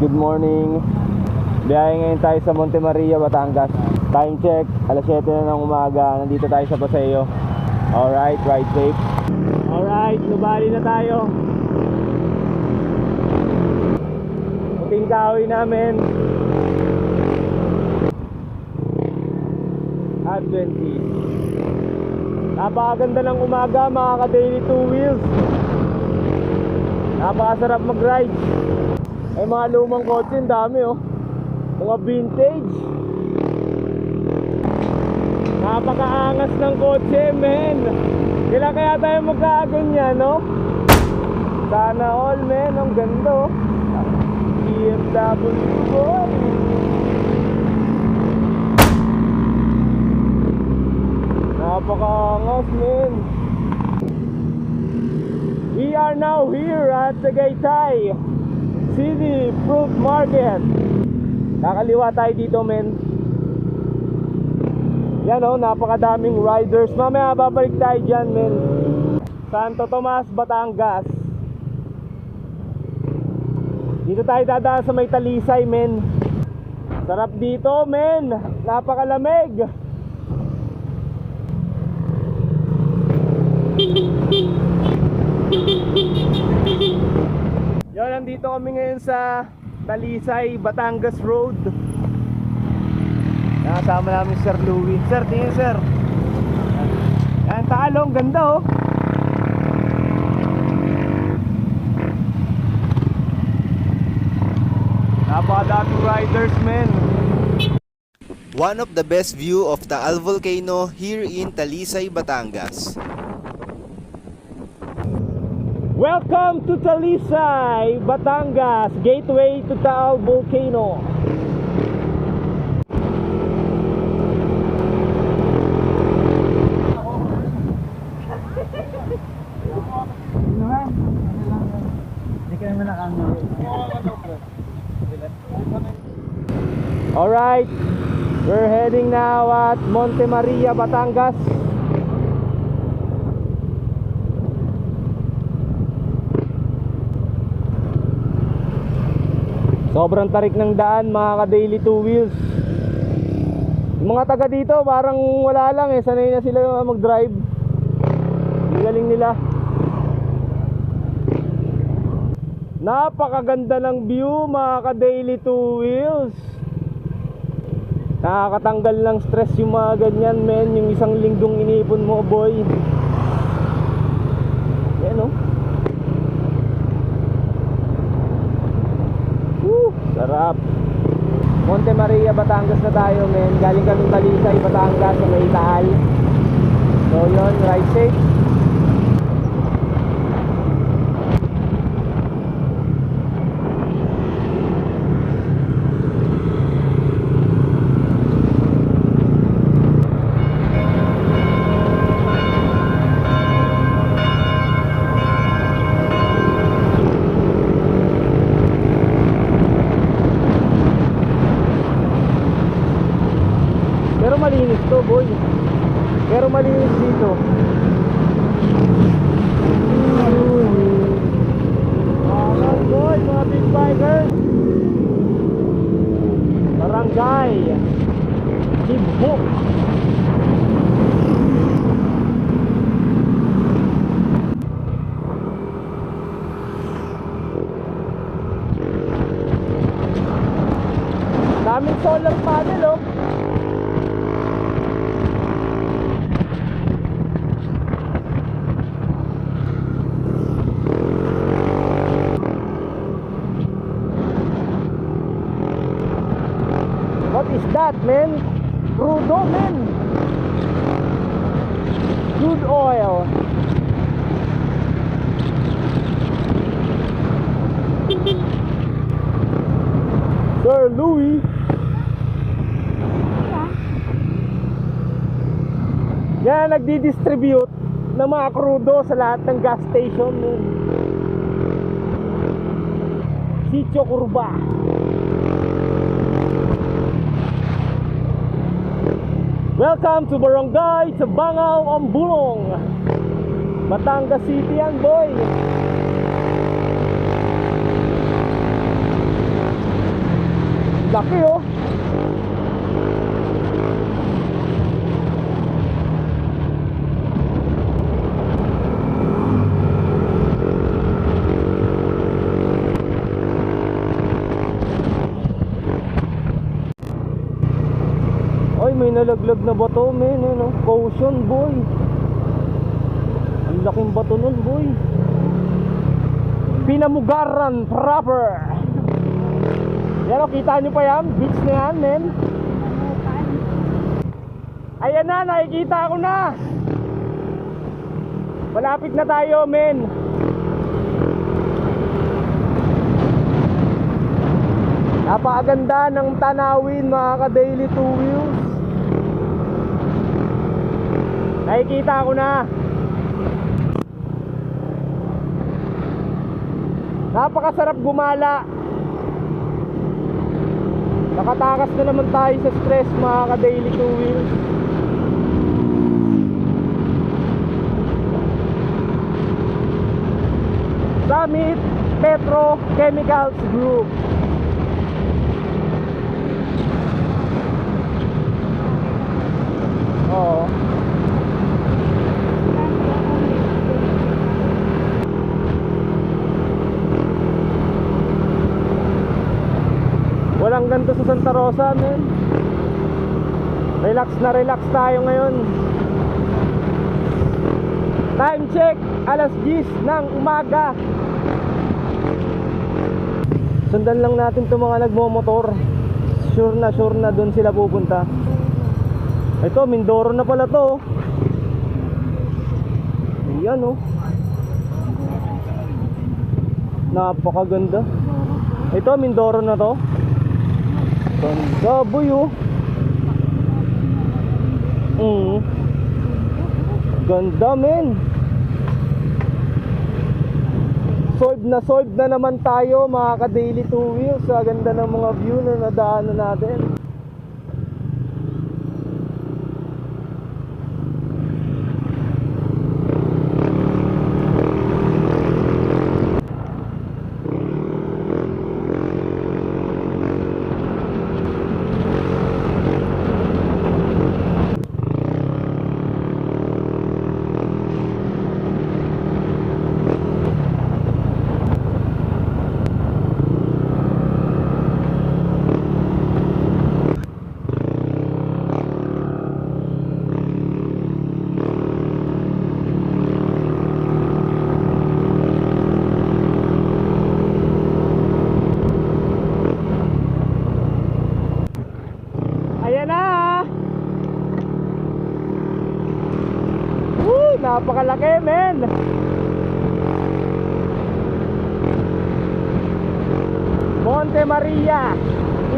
Good morning. Biyahe ngayon tayo sa Monte Maria, Batangas. Time check, alas 7 na ng umaga. Nandito tayo sa Paseo. Alright, ride safe. Alright, nubali na tayo. Puting kahoy namin. At 20. Napakaganda ng umaga mga ka-daily two wheels. Napakasarap mag-ride. Ay mga lumang kotse, ang dami oh. Mga vintage. Napakaangas ng kotse, men. Kailan kaya tayo magkaganyan, no? Sana all, men. Ang ganda, oh. BMW boy. Napakaangas, men. We are now here at Tagaytay City Fruit Market. Kakaliwa tayo dito, men. Yan oh, napakadaming riders. Mamaya babalik tayo dyan, men. Santo Tomas, Batangas. Dito tayo dadaan sa may talisay, men. Sarap dito, men. Napakalamig. Yon, nandito kami ngayon sa Talisay, Batangas Road. Nakasama namin si Sir Louie. Sir, tingin sir. Yan, talong, ganda oh. Napakadaming riders, men. One of the best view of Taal Volcano here in Talisay, Batangas. Welcome to Talisay, Batangas, gateway to Taal Volcano. Alright, we're heading now at Monte Maria, Batangas. Sobrang tarik ng daan mga ka-daily two wheels. Yung mga taga dito parang wala lang eh, sanay na sila mag-drive. Ang galing nila. Napakaganda ng view mga ka-daily two wheels. Nakakatanggal ng stress yung mga ganyan men Yung isang linggong inipon mo boy Yan oh Woo, Sarap. Monte Maria, Batangas na tayo men. Galing kami Talisay, Batangas sa may So yun, ride safe Pero malinis to boy Pero malinis dito Alright boy, mga big bikers Barangay Tibok Sir Louis. Yan, nagdi-distribute ng mga crudo sa lahat ng gas station. Man. Sitio Curva. Welcome to Barangay Sabangaw, Ambulong Batangas City yan boy Laki oh. Ay, may nalaglag na bato, men. Ano? Caution, boy. Ang laking bato nun, boy. Pinamugaran proper. Yan kita nyo pa yan? Beach na yan, men. Ayan na, nakikita ko na. Malapit na tayo, men. Napakaganda ng tanawin, mga ka-daily two wheels. Nakikita ko na. Napakasarap gumala. Nakatakas na naman tayo sa stress mga ka-daily two wheels. Summit Petrochemicals Group. Oo. Ganito sa Santa Rosa, men. Relax na relax tayo ngayon. Time check, alas 10 ng umaga. Sundan lang natin itong mga nagmomotor. Sure na sure na doon sila pupunta. Ito, Mindoro na pala to. oh. Ayan oh. Napakaganda. Ito, Mindoro na to. Ganda boy oh. Mm. Ganda men. Solve na solve na naman tayo mga ka-daily two wheels sa ganda ng mga view na nadaanan natin. Ayan na! Woo! Napakalaki, men! Monte Maria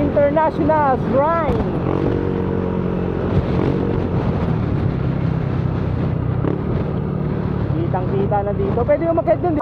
International Shrine. Kitang kita na dito. Pwede yung makit dun